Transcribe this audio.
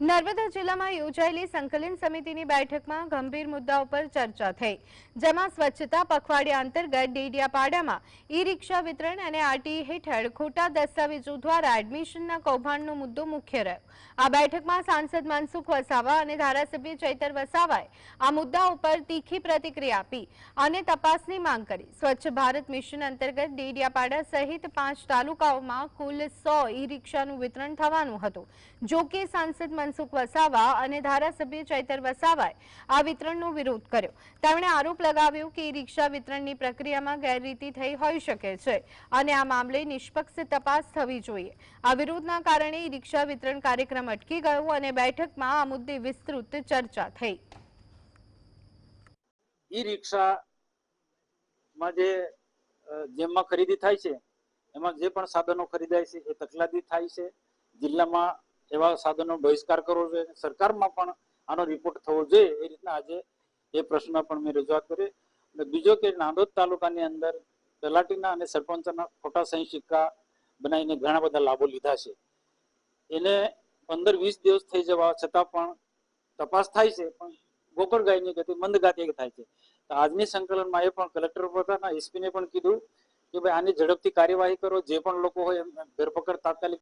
નર્મદા જિલ્લામાં યોજાયેલી સંકલન સમિતિની બેઠકમાં ગંભીર મુદ્દાઓ પર ચર્ચા થઈ, જેમાં સ્વચ્છતા પખવાડિયા અંતર્ગત ડેડિયાપાડામાં ઈ રિક્ષા વિતરણ અને આરટીઈ હેઠળ ખોટા દસ્તાવેજો દ્વારા એડમિશનના કૌભાંડનો મુદ્દો મુખ્ય રહ્યો. આ બેઠકમાં સાંસદ મનસુખ વસાવા અને ધારાસભ્ય ચૈતર વસાવાએ આ મુદ્દા ઉપર તીખી પ્રતિક્રિયા આપી અને તપાસની માંગ કરી. સ્વચ્છ ભારત મિશન અંતર્ગત ડેડિયાપાડા સહિત પાંચ તાલુકાઓમાં કુલ સો ઈ રિક્ષાનું વિતરણ થવાનું હતું. જો કે સાંસદ મનસુખ વસાવા અને ધારાસભ્ય ચૈતર વસાવાએ આ વિતરણનો વિરોધ કર્યો. તેમણે આરોપ લગાવ્યો કે રિક્ષા વિતરણની પ્રક્રિયામાં ગેરરીતિ થઈ હોઈ શકે છે અને આ મામલે નિષ્પક્ષ તપાસ થવી જોઈએ. આ વિરોધના કારણે રિક્ષા વિતરણ કાર્યક્રમ અટકી ગયો અને બેઠકમાં આ મુદ્દે વિસ્તૃત ચર્ચા થઈ. ઈ રિક્ષામાં જે જેમાં ખરીદી થાય છે, એમાં જે પણ સાધનો ખરીદાય છે એ તકલાદી થાય છે. જિલ્લામાં એવા સાધનો બહિષ્કાર કરવો જોઈએ સરકારમાં પણ આનો રિપોર્ટ થવો જોઈએ. એ રીતના આજે એ પ્રશ્ન પણ મેં રજૂઆત કરી. અને બીજો કે નાંદોદ તાલુકાની અંદર તલાટીના અને સરપંચના ખોટા સહી સિક્કા બનાવીને ઘણા બધા લાભો લીધા છે. એને પંદર વીસ દિવસ થઈ જવા છતાં પણ તપાસ થાય છે, પણ ગોકળ ગાયની ગતિ મંદ ગતિ થાય છે. તો આજની સંકલનમાં એ પણ કલેક્ટર પોતાના એસપીને પણ કીધું કે ભાઈ આની ઝડપથી કાર્યવાહી કરો, જે પણ લોકો હોય એમ ધરપકડ તાત્કાલિક